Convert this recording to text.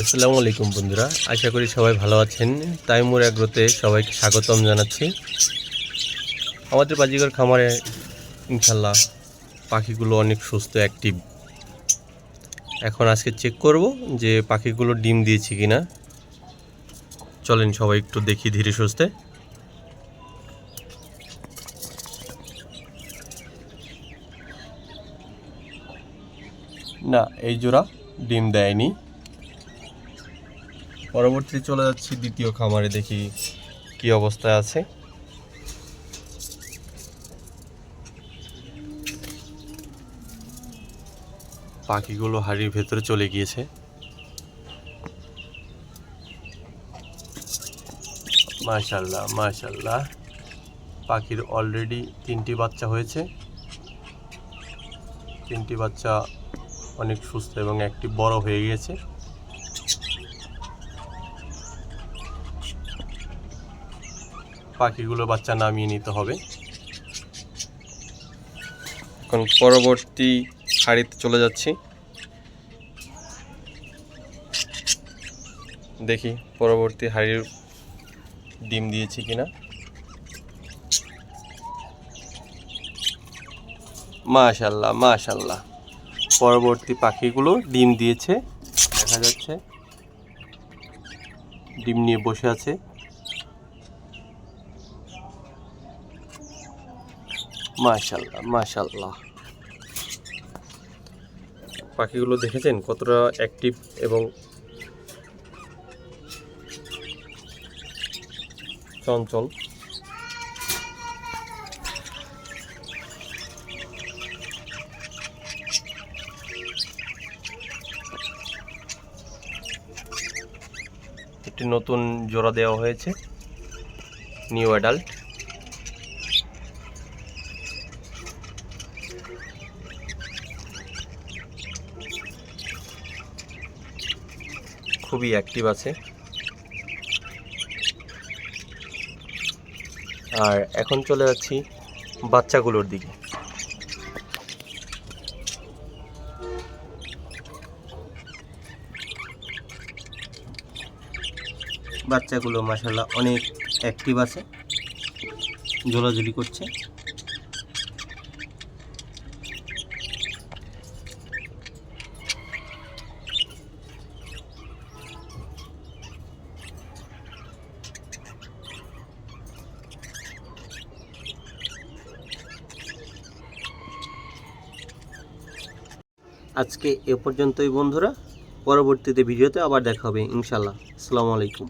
আসসালামু আলাইকুম বন্ধুরা, আশা করি সবাই ভালো আছেন। তাইমুর অ্যাগ্রোতে সবাইকে স্বাগতম জানাচ্ছি। আমাদের বাজিগর খামারে ইনশাল্লাহ পাখিগুলো অনেক সুস্থ অ্যাক্টিভ এখন আজকে চেক করব যে পাখিগুলো ডিম দিয়েছে কি না চলেন সবাই একটু দেখি ধীরে সুস্থে। না, এই জোড়া ডিম দেয়নি। পরবর্তীতে চলে যাচ্ছি দ্বিতীয় খামারে, দেখি কি অবস্থায় আছে। পাখিগুলো হাড়ির ভেতরে চলে গিয়েছে। মাশাল্লাহ মাশাল্লাহ পাখির অলরেডি তিনটি বাচ্চা হয়েছে। তিনটি বাচ্চা অনেক সুস্থ এবং একটি বড় হয়ে গিয়েছে। পাখিগুলো বাচ্চা নামিয়ে নিতে হবে। এখন পরবর্তী হাড়িতে চলে যাচ্ছি। দেখি পরবর্তী হাড়ির ডিম দিয়েছি কিনা। মাশাল্লাহ মাশাল্লাহ। পরবর্তী পাখিগুলো ডিম দিয়েছে, দেখা যাচ্ছে। ডিম নিয়ে বসে আছে। মাশাল্লাহ মাশাল্লাহ পাখিগুলো দেখেছেন কতটা অ্যাক্টিভ এবং চঞ্চল? একটি নতুন জোড়া দেওয়া হয়েছে, নিউ অ্যাডাল্ট। খুবই অ্যাক্টিভ আছে। আর এখন চলে যাচ্ছি বাচ্চাগুলোর দিকে। বাচ্চাগুলো মাসাল্লাহ অনেক অ্যাক্টিভ আছে, ঝোলাঝুলি করছে। আজকে এ পর্যন্তই বন্ধুরা। পরবর্তীতে ভিডিওতে আবার দেখা হবে ইনশাল্লাহ আসসালামু আলাইকুম।